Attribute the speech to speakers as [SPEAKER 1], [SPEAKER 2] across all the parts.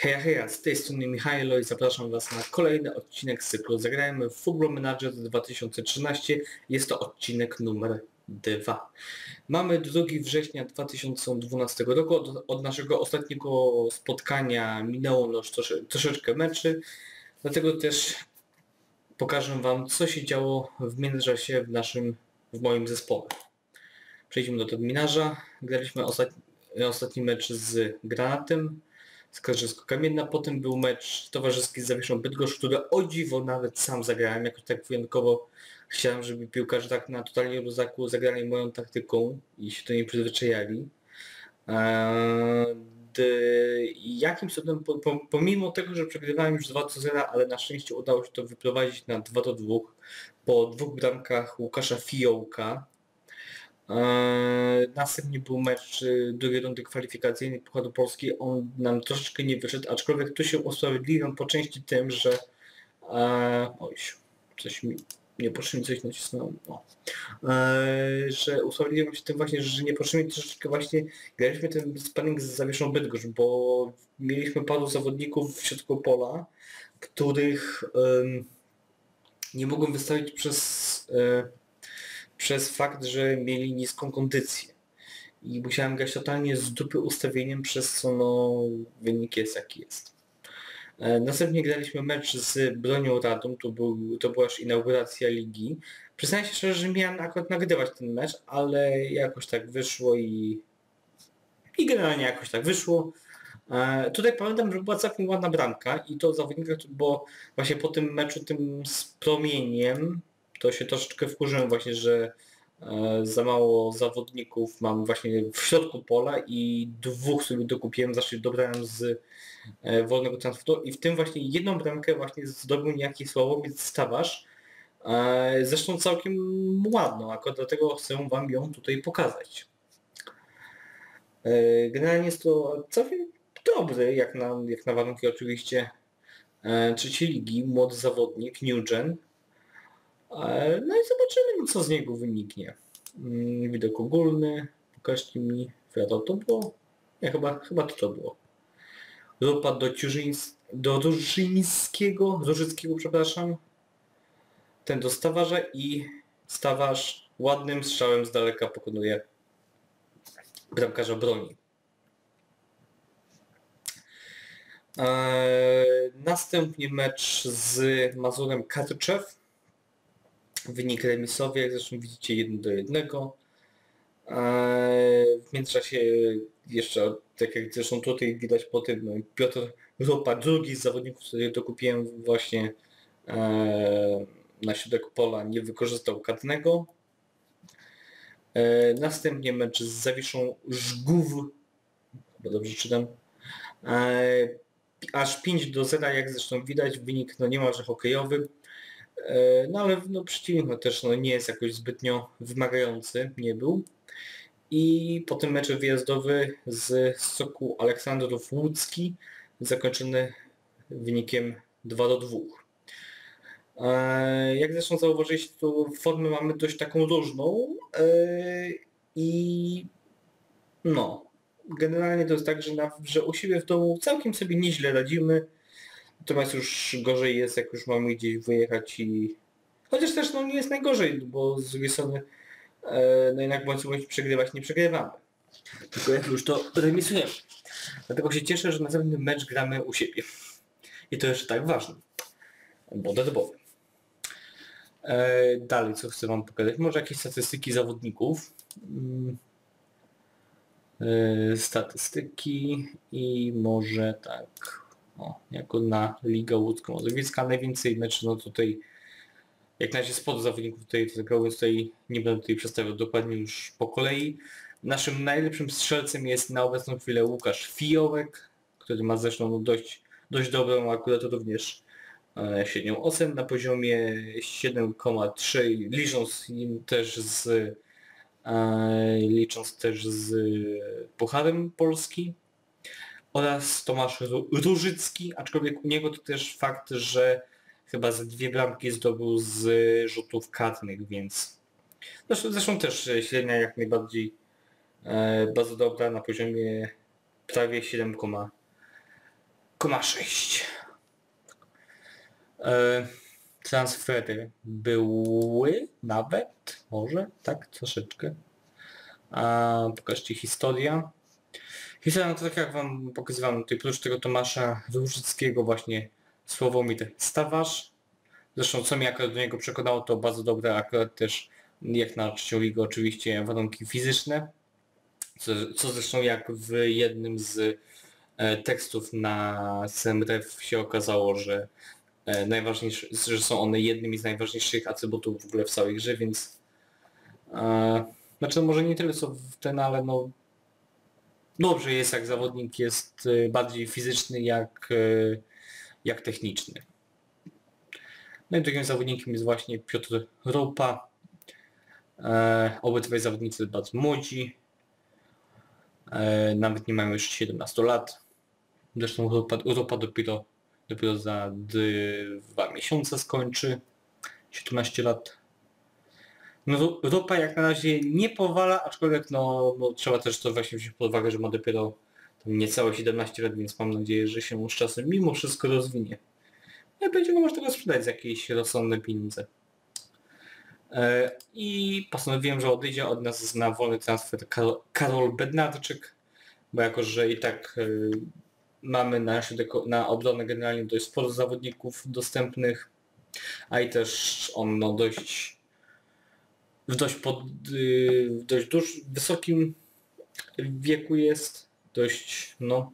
[SPEAKER 1] Heja, heja, z tej strony Michailo i zapraszam Was na kolejny odcinek z cyklu Zagrajmy w Football Manager 2013. Jest to odcinek numer 2. Mamy 2 września 2012 roku. Od, od naszego ostatniego spotkania minęło już trosze, troszeczkę meczy, dlatego też pokażę Wam, co się działo w międzyczasie w naszym, w moim zespole. Przejdźmy do terminarza. Graliśmy ostatni, ostatni mecz z Granatem, Skarżysko-Kamienna. Potem był mecz towarzyski z Zawieszą Bydgoszcz, który o dziwo nawet sam zagrałem, jakoś tak wyjątkowo chciałem, żeby piłkarze tak na totalnie luzaku zagrali moją taktyką i się do niej przyzwyczajali. Eee, jakimś cudem, pomimo tego, że przegrywałem już 2 do 0, ale na szczęście udało się to wyprowadzić na 2 do 2 po dwóch bramkach Łukasza Fiołka, następnie był mecz y, drugiej rundy kwalifikacyjnej Pucharu Polski. On nam troszeczkę nie wyszedł, aczkolwiek tu się usprawiedliwiam po części tym, że e, oj, coś mi niepotrzebnie coś nacisnąłem. O. E, że usprawiedliwiam się tym właśnie, że niepotrzebnie troszeczkę właśnie graliśmy ten spanning z zawieszą Bydgoszcz, bo mieliśmy paru zawodników w środku pola, których nie mogłem wystawić przez e, przez fakt, że mieli niską kondycję. I musiałem grać totalnie z dupy ustawieniem, przez co no wynik jest jaki jest. E, następnie graliśmy mecz z Bronią Radą, to, był, to była już inauguracja ligi. Przyznaję się szczerze, że miałem akurat nagrywać ten mecz, ale jakoś tak wyszło i, i generalnie jakoś tak wyszło. E, tutaj pamiętam, że była całkiem ładna bramka i to zawodnika, bo właśnie po tym meczu tym z promieniem to się troszeczkę wkurzyłem właśnie, że e, za mało zawodników mam właśnie w środku pola i dwóch sobie dokupiłem, znaczy dobrałem z e, wolnego transferu i w tym właśnie jedną bramkę właśnie zdobył niejaki Sławowiec Stawarz, e, zresztą całkiem ładną, akurat dlatego chcę Wam ją tutaj pokazać. Generalnie jest to całkiem dobry, jak na, jak na warunki oczywiście trzeciej ligi, młody zawodnik, Newgen, E, no i zobaczymy, no, co z niego wyniknie. Mm, widok ogólny, pokażcie mi, wiadomo to było? Nie, chyba, chyba to to było. Grupa do Ciużyńs do Różyńskiego, Różyckiego, przepraszam. Ten do Stawarza i Stawarz ładnym strzałem z daleka pokonuje bramkarza broni. Eee, następnie mecz z Mazurem Karczew wynik remisowy, jak zresztą widzicie, 1 do 1. W międzyczasie jeszcze, tak jak zresztą tutaj widać po tym, no, Piotr Rupa, drugi z zawodników, który dokupiłem właśnie e, na środek pola, nie wykorzystał kartnego. E, następnie mecz z Zawiszą Żgów, chyba dobrze czytam, e, aż 5 do 0, jak zresztą widać, wynik no niemalże hokejowy. E, no ale no, przeciwnik też no, nie jest jakoś zbytnio wymagający, nie był. I po tym meczu wyjazdowy z Soku Aleksandrów Łódzki zakończony wynikiem 2 do 2. E, jak zresztą zauważyliście, to formę mamy dość taką różną e, i no, generalnie to jest tak, że, na, że u siebie w domu całkiem sobie nieźle radzimy. Natomiast już gorzej jest, jak już mamy gdzieś wyjechać i... Chociaż też no nie jest najgorzej, bo z drugiej strony e, no jednak bądź bądź przegrywać nie przegrywamy. Tylko jak już to remisujemy. Dlatego się cieszę, że następny mecz gramy u siebie. I to jeszcze tak ważne. Bo derbowy. E, dalej, co chcę Wam pokazać? Może jakieś statystyki zawodników. Mm. E, statystyki i może tak o, jako na Ligę Łódzką Mazowiecka. Najwięcej meczy, no tutaj jak na razie spod zawodników tutaj zagrało, więc tutaj nie będę tutaj przedstawiał dokładnie już po kolei. Naszym najlepszym strzelcem jest na obecną chwilę Łukasz Fijołek, który ma zresztą no dość, dość dobrą akurat również e, średnią ocen na poziomie 7,3 licząc im też z e, licząc też z Pucharem Polski oraz Tomasz Różycki, aczkolwiek u niego to też fakt, że chyba ze dwie bramki zdobył z rzutów karnych, więc zresztą, zresztą też średnia jak najbardziej e, bardzo dobra na poziomie prawie 7,2 Koma 6. E, transfery były nawet, może, tak, troszeczkę. Pokażcie historia. Historia, no to tak jak wam pokazywałem, tutaj oprócz tego Tomasza Różyckiego właśnie Sławomir Stawarz. Zresztą co mnie akurat do niego przekonało, to bardzo dobre akurat też jak na trzecią ligę oczywiście warunki fizyczne. Co, co zresztą jak w jednym z e, tekstów na SMRF się okazało, że e, najważniejsze, że są one jednymi z najważniejszych atrybutów w ogóle w całej grze, więc e, znaczy no może nie tyle co w ten, ale no dobrze jest jak zawodnik jest e, bardziej fizyczny jak, e, jak techniczny. No i drugim zawodnikiem jest właśnie Piotr Ropa. E, obydwaj zawodnicy bardzo młodzi. E, nawet nie mają jeszcze 17 lat. Zresztą Europa, Europa dopiero, dopiero za dwa miesiące skończy. 17 lat. No Europa jak na razie nie powala, aczkolwiek no, no trzeba też to właśnie wziąć pod uwagę, że ma dopiero niecałe 17 lat, więc mam nadzieję, że się z czasem mimo wszystko rozwinie. No i będzie go można tego sprzedać za jakieś rozsądne pieniądze. E, I postanowiłem, że odejdzie od nas na wolny transfer Karol, Karol Bednarczyk, bo jako, że i tak e, mamy na, na obronę generalnie dość sporo zawodników dostępnych, a i też on no, dość w dość, pod, y, w dość duż, wysokim wieku jest, dość no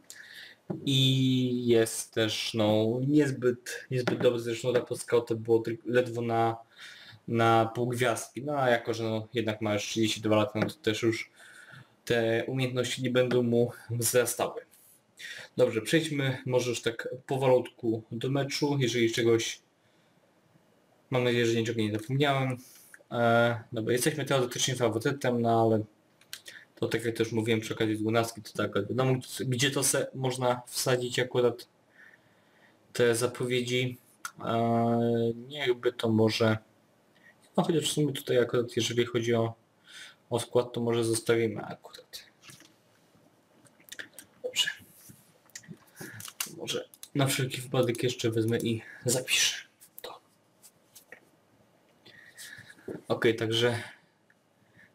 [SPEAKER 1] i jest też no niezbyt, niezbyt dobry, zresztą raport scouta było ledwo na, na pół gwiazdki, no a jako, że no, jednak ma już 32 lata, no to też już te umiejętności nie będą mu wzrastały. Dobrze, przejdźmy może już tak powolutku do meczu, jeżeli czegoś mam nadzieję, że niczego nie zapomniałem. E, dobra, jesteśmy teoretycznie faworytem, no ale to tak jak też mówiłem przy okazji 12, to tak wiadomo, gdzie to se można wsadzić akurat te zapowiedzi. E, niechby to może... No chociaż w sumie tutaj akurat jeżeli chodzi o, o skład, to może zostawimy akurat. Dobrze. Może na wszelki wypadek jeszcze wezmę i zapiszę. Ok, także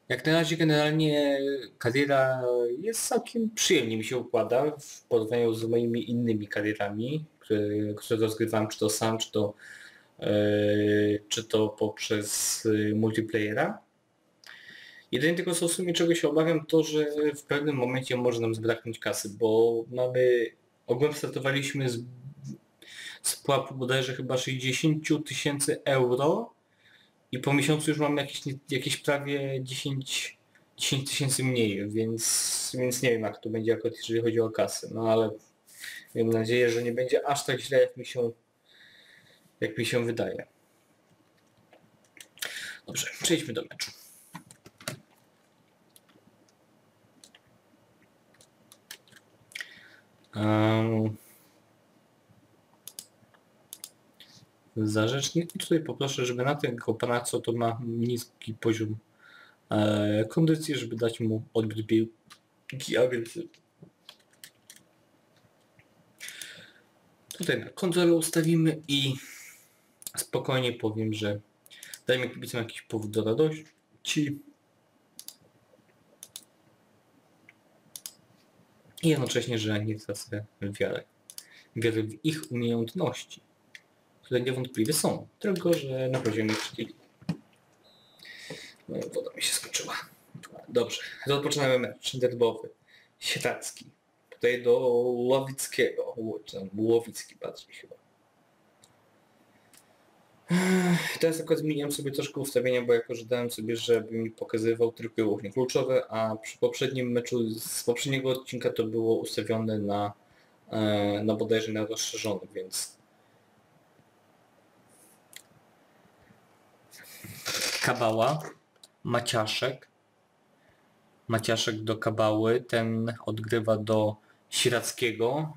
[SPEAKER 1] jak na razie generalnie kariera jest całkiem przyjemnie mi się układa w porównaniu z moimi innymi karierami, które, które rozgrywam czy to sam, czy to, yy, czy to poprzez multiplayera. Jedynie tylko co w sumie czego się obawiam to, że w pewnym momencie może nam zbraknąć kasy, bo mamy ogółem startowaliśmy z, z pułapu bodajże chyba 60 tysięcy euro i po miesiącu już mam jakieś, jakieś prawie 10 tysięcy mniej, więc, więc nie wiem jak to będzie akurat jeżeli chodzi o kasę, no ale mam nadzieję, że nie będzie aż tak źle jak mi się, jak mi się wydaje. Dobrze, przejdźmy do meczu. Um, za I tutaj poproszę, żeby na tego pana, co to ma niski poziom e, kondycji, żeby dać mu odbyt piłki agresywny. Tutaj na ustawimy i spokojnie powiem, że dajmy kibicom jakiś powód do radości. I jednocześnie, że nie tracę wiarę. Wiarę w ich umiejętności które niewątpliwie są, tylko że na poziomie trzeciej no, woda mi się skończyła. Dobrze, rozpoczynamy mecz derbowy. Sieracki. Tutaj do Łowickiego. Łowicki bardziej chyba. Teraz akurat zmieniłem sobie troszkę ustawienia, bo jako że dałem sobie, żeby mi pokazywał tylko i wyłącznie kluczowe, a przy poprzednim meczu z poprzedniego odcinka to było ustawione na, e, na bodajże na rozszerzony, więc Kabała, Maciaszek. Maciaszek do Kabały, ten odgrywa do Sirackiego.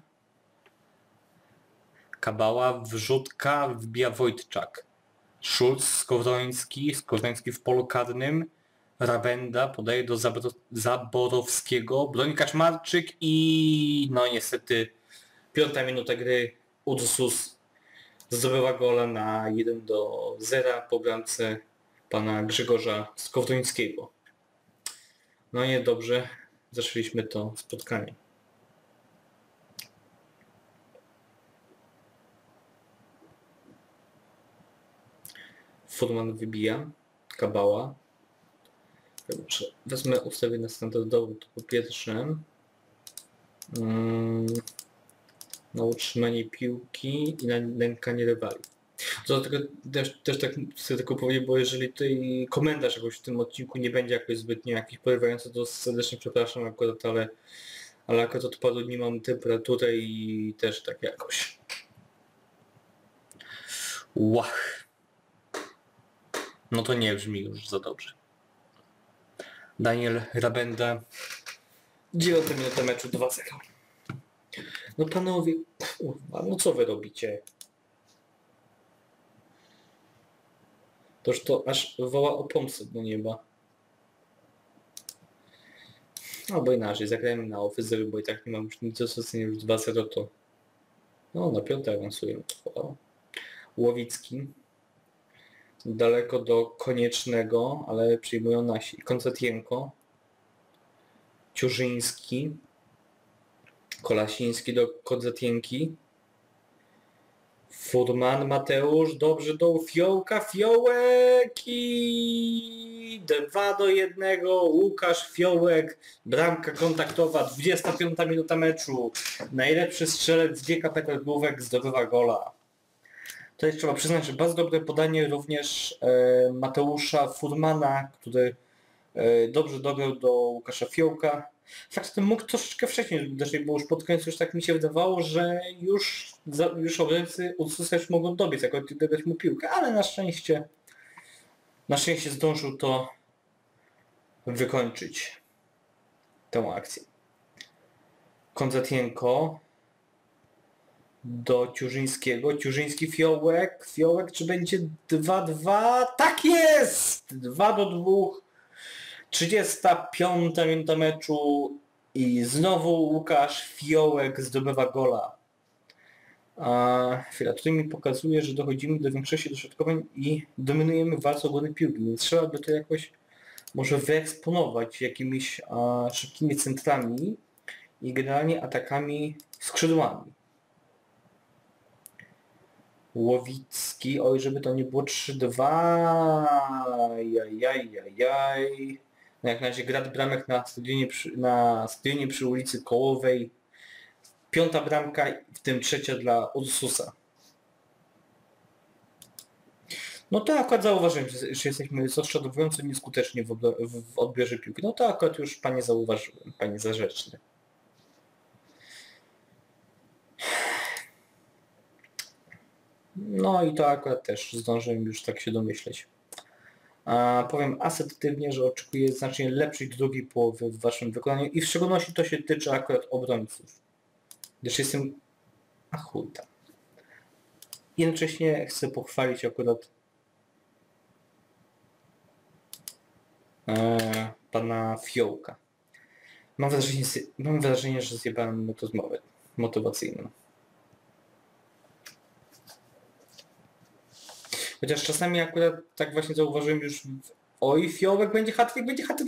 [SPEAKER 1] Kabała, wrzutka, wbija Wojtczak. Schulz, Skowroński, Skowroński w polu karnym. Rawenda podaje do Zabro Zaborowskiego. Broń Kaczmarczyk i no niestety Piąta minuta gry. Ursus zdobywa gola na 1 do 0 po bramce pana Grzegorza Skowrońskiego. No nie dobrze zaczęliśmy to spotkanie. Furman wybija. Kabała. Wezmę ustawienie standardowo to po pierwsze. Mm, na utrzymanie piłki i na nękanie rywali. Tylko, też, też tak chcę tylko powiedzieć, bo jeżeli tutaj komentarz jakoś w tym odcinku nie będzie jakoś zbytnio jakiś porywający, to serdecznie przepraszam akurat, ale, ale akurat od paru dni mam temperaturę i też tak jakoś. Łach. No to nie brzmi już za dobrze. Daniel Rabenda. 9 minuta meczu 2-0. No panowie, kurwa, no co wy robicie? Toż to aż woła o pomstę do nieba. Albo inaczej, zagrajmy na ofyzery, bo i tak nie mam już nic do stracenia, już 2-0 to... No, na piąte awansuję. Łowicki. Daleko do koniecznego, ale przyjmują nasi. Koncertienko. Ciurzyński. Kolasiński do Kodzetienki. Furman Mateusz, dobrze do Fiołka, Fiołek i 2 do 1, Łukasz Fiołek, bramka kontaktowa, 25 minuta meczu, najlepszy strzelec GK Petersburg zdobywa gola. Tutaj trzeba przyznać, że bardzo dobre podanie również e, Mateusza Furmana, który e, dobrze dobrał do Łukasza Fiołka. Faktem mógł troszeczkę wcześniej uderzyć, bo już pod koniec już tak mi się wydawało, że już, za, już obrońcy już mogą dobiec, jako dać mu piłkę, ale na szczęście na szczęście zdążył to wykończyć tę akcję. Konzatienko do Ciurzyńskiego. Ciurzyński Fiołek. Fiołek, czy będzie 2-2? Tak jest! 2 do 2. 35 minuta meczu i znowu Łukasz Fiołek zdobywa gola. A chwila, tutaj mi pokazuje, że dochodzimy do większości dośrodkowań i dominujemy walce o piłki, więc trzeba by to jakoś może wyeksponować jakimiś a, szybkimi centrami i generalnie atakami skrzydłami. Łowicki, oj, żeby to nie było 3-2, jaj, jaj, jaj. Jak na razie grad bramek na stadionie, przy, na stadionie przy ulicy Kołowej. Piąta bramka, w tym trzecia dla Ursusa. No to akurat zauważyłem, że, że jesteśmy zastrzedująco nieskuteczni w, w, odbiorze piłki. No to akurat już panie zauważyłem, panie zarzeczny. No i to akurat też zdążyłem już tak się domyśleć. A powiem asertywnie, że oczekuję znacznie lepszej drugiej połowy w waszym wykonaniu i w szczególności to się tyczy akurat obrońców. Gdyż jestem... A. Jednocześnie chcę pochwalić akurat e, pana Fiołka. Mam wrażenie, mam wrażenie, że zjebałem mu to zmowę motywacyjną. Chociaż czasami akurat tak właśnie zauważyłem już oj Fiołek będzie hat będzie hat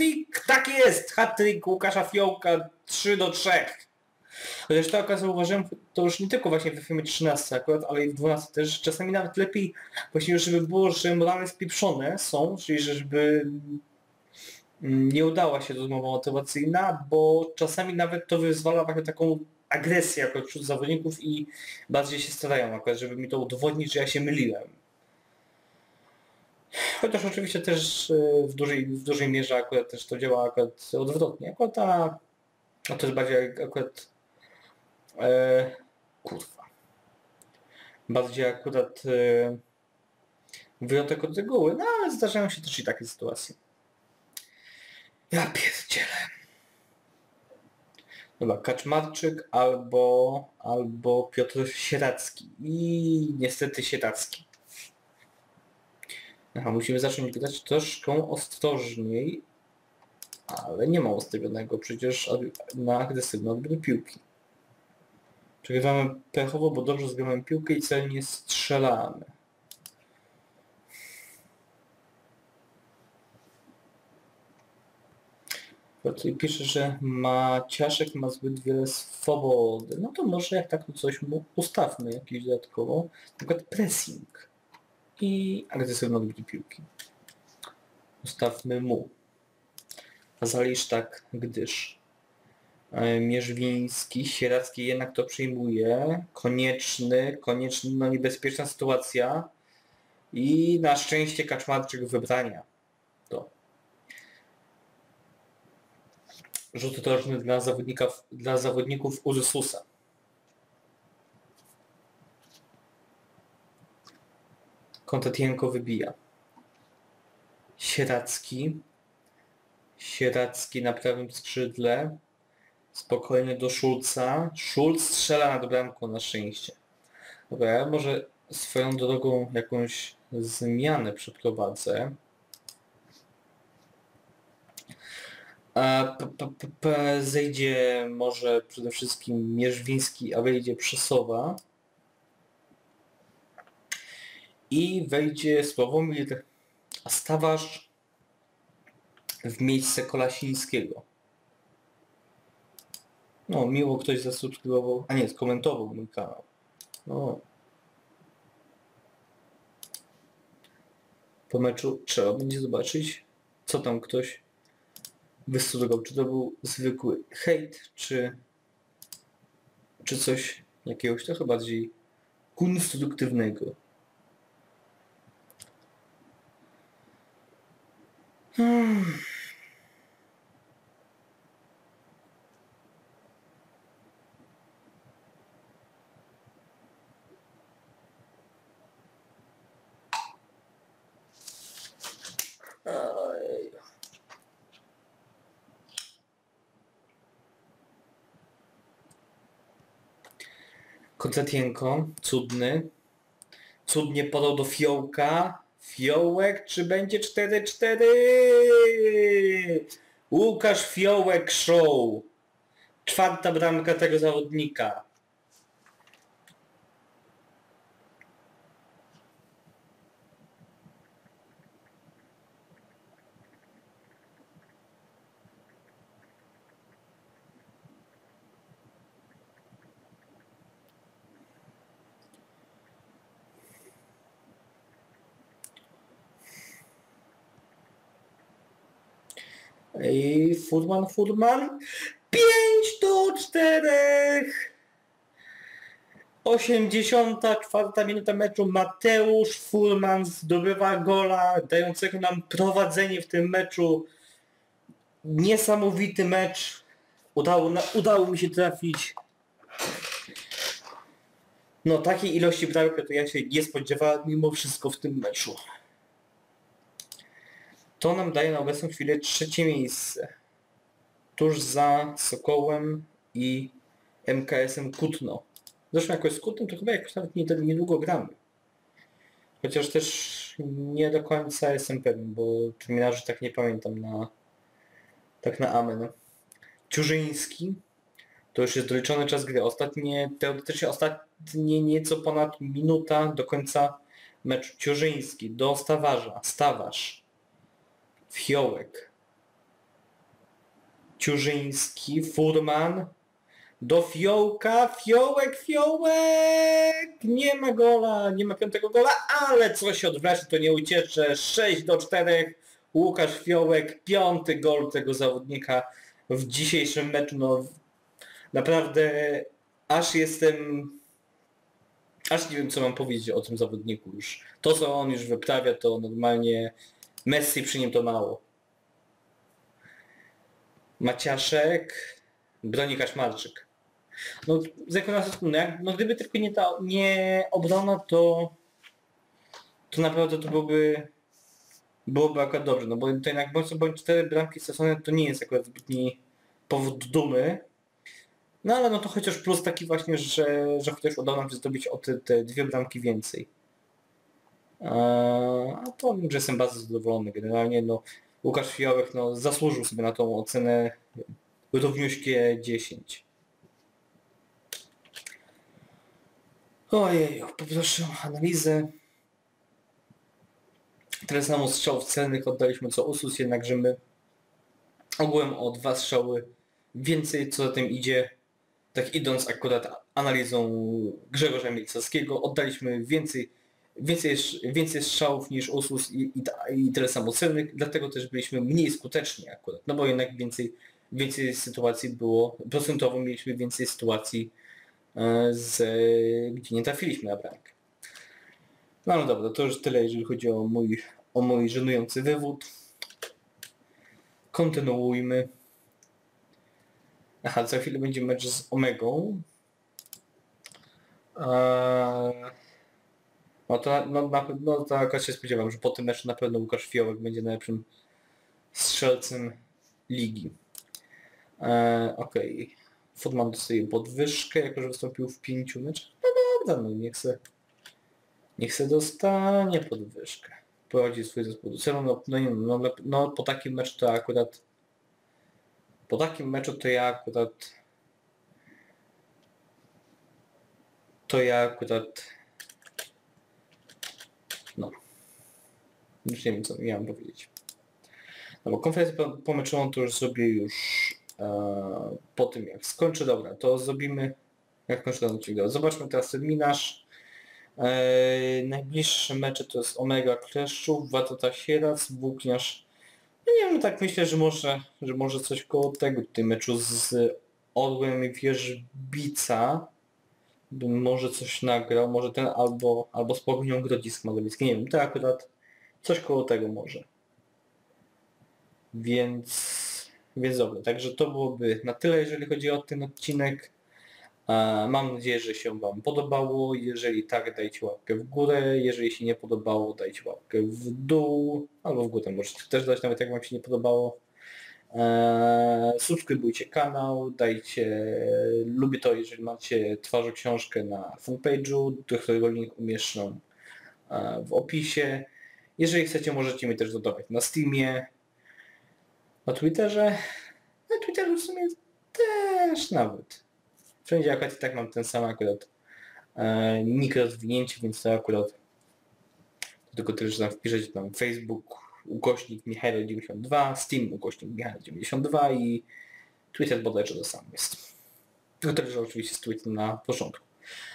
[SPEAKER 1] tak jest, hat Łukasza Fiołka 3 do 3. Chociaż to akurat zauważyłem, to już nie tylko właśnie w filmie 13 akurat, ale i w 12 też, czasami nawet lepiej właśnie żeby było, że morale spieprzone są, czyli żeby nie udała się rozmowa motywacyjna, bo czasami nawet to wyzwala właśnie taką agresję jako wśród zawodników i bardziej się starają akurat, żeby mi to udowodnić, że ja się myliłem. Chociaż oczywiście też e, w dużej, w dużej mierze akurat też to działa akurat odwrotnie. Akurat ta, a to jest bardziej akurat e, kurwa. Bardziej akurat e, wyjątek od reguły, no ale zdarzają się też i takie sytuacje. Ja pierdzielę. Dobra, Kaczmarczyk albo, albo Piotr Sieracki. I niestety Sieracki. Aha, musimy zacząć grać troszkę ostrożniej, ale nie ma ustawionego przecież na agresywne odbiór piłki. Przegrywamy pechowo, bo dobrze zgramy piłkę i celnie strzelamy. Tutaj pisze, że Maciaszek ma zbyt wiele swobody. No to może jak tak coś mu ustawmy jakieś dodatkowo. Na przykład pressing i agresywne odbicie piłki. Ustawmy mu. Zalisz tak, gdyż e, Mierzwiński, Sieracki jednak to przyjmuje. Konieczny, konieczny, no niebezpieczna sytuacja. I na szczęście Kaczmarczyk wybrania. To. Rzut roczny dla, zawodnika, dla zawodników Ursusa. Kontatienko wybija. Sieracki. Sieracki na prawym skrzydle. Spokojnie do Szulca. Szulc strzela nad bramką na szczęście. Dobra, ja może swoją drogą jakąś zmianę przeprowadzę. Zejdzie może przede wszystkim Mierzwiński, a wejdzie Przesowa. I wejdzie Sławomir Stawarz w miejsce Kolasińskiego. No, miło ktoś zasubskrybował, a nie, skomentował mój kanał. No. Po meczu trzeba będzie zobaczyć, co tam ktoś wysudował. Czy to był zwykły hejt, czy, czy coś jakiegoś trochę bardziej konstruktywnego. Hmm. Oj. Konstatienko, cudny. Cudnie podał do Fiołka. Fiołek, czy będzie 4-4? Łukasz Fiołek show. Czwarta bramka tego zawodnika. I Furman, Furman. 5 do 4. 84 minuta meczu. Mateusz Furman zdobywa gola, dającego nam prowadzenie w tym meczu. Niesamowity mecz. Udało, na, udało mi się trafić. No takiej ilości bramek to ja się nie spodziewałem mimo wszystko w tym meczu. To nam daje na obecną chwilę trzecie miejsce. Tuż za Sokołem i MKS-em Kutno. Zresztą jakoś z Kutnem to chyba jakoś nawet nie, niedługo gramy. Chociaż też nie do końca jestem pewien, bo terminarzy tak nie pamiętam na tak na amen. Ciurzyński to już jest doliczony czas gry. Ostatnie, teoretycznie ostatnie nieco ponad minuta do końca meczu. Ciurzyński do Stawarza. Stawarz. Fiołek. Ciurzyński, Furman. Do Fiołka, Fiołek, Fiołek! Nie ma gola, nie ma piątego gola, ale coś odwraca, to nie uciecze. 6 do 4. Łukasz Fiołek, piąty gol tego zawodnika w dzisiejszym meczu. No, naprawdę aż jestem... Aż nie wiem co mam powiedzieć o tym zawodniku już. To co on już wyprawia to normalnie Messi przy nim to mało. Maciaszek, broni Kaczmarczyk. No, z no, jak, no gdyby tylko nie ta nie obrona, to to naprawdę to byłoby byłoby akurat dobrze, no bo to jednak bądź bądź cztery bramki stracone to nie jest akurat zbytni powód dumy. No ale no to chociaż plus taki właśnie, że, że chociaż udało nam się zdobyć o te, te dwie bramki więcej. A to że jestem bardzo zadowolony. Generalnie no, Łukasz Fiołek no, zasłużył sobie na tą ocenę równiuśkie 10. Ojej, poproszę o analizę. Tyle samo strzałów celnych oddaliśmy co Usus, jednakże my ogółem o dwa strzały więcej, co za tym idzie, tak idąc akurat analizą Grzegorza Mielcowskiego, oddaliśmy więcej, więcej, więcej strzałów niż Usus i, i, i tyle samo celnych, dlatego też byliśmy mniej skuteczni akurat, no bo jednak więcej, więcej sytuacji było, procentowo mieliśmy więcej sytuacji, e, z, gdzie nie trafiliśmy na bramkę. No no dobra, to już tyle, jeżeli chodzi o mój, o mój żenujący wywód. Kontynuujmy. Aha, za chwilę będzie mecz z Omegą. Eee, no to no, no to akurat się spodziewam, że po tym meczu na pewno Łukasz Fiołek będzie najlepszym strzelcem ligi. Eee, Okej. Okay. Futman dostaje podwyżkę, jako że wystąpił w pięciu meczach. No dobra, no niech se, niech se dostanie podwyżkę. Prowadzi swój zespół do celu. No, no, no, no, no po takim meczu to akurat po takim meczu to ja akurat to ja akurat no już nie wiem co miałem powiedzieć. No bo konferencję po- pomeczową to już zrobię już e, po tym jak skończę. Dobra, to zrobimy jak kończę ten odcinek. Dobra, Zobaczmy teraz terminarz. E, najbliższe mecze to jest Omega Kleszczów, Watata Sierac, Włókniarz. No nie wiem, tak myślę, że może, że może coś koło tego w tym meczu z Orłem i Wierzbica bym może coś nagrał, może ten albo, albo z Pogonią Grodzisk Mazowiecki, nie wiem, to akurat coś koło tego może. Więc, więc dobra, także to byłoby na tyle, jeżeli chodzi o ten odcinek. E, Mam nadzieję, że się Wam podobało. Jeżeli tak, dajcie łapkę w górę. Jeżeli się nie podobało, dajcie łapkę w dół. Albo w górę możecie też dać, nawet jak Wam się nie podobało. Eee, subskrybujcie kanał, dajcie, lubię to, jeżeli macie twarzą książkę na fanpage'u, do którego link umieszczą e, w opisie. Jeżeli chcecie, możecie mnie też dodawać na Steamie, na Twitterze. Na Twitterze w sumie też nawet. Wszędzie akurat i tak mam ten sam akurat e, nick rozwinięcie, więc to akurat tylko tyle, że tam wpiszecie tam Facebook ukośnik Michał92, Steam ukośnik Michał92 i Twitter bodajże to samo jest. Tylko tyle, że oczywiście z Twitter na początku.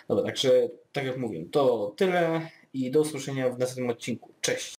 [SPEAKER 1] Dobra, także tak jak mówię, to tyle i do usłyszenia w następnym odcinku. Cześć!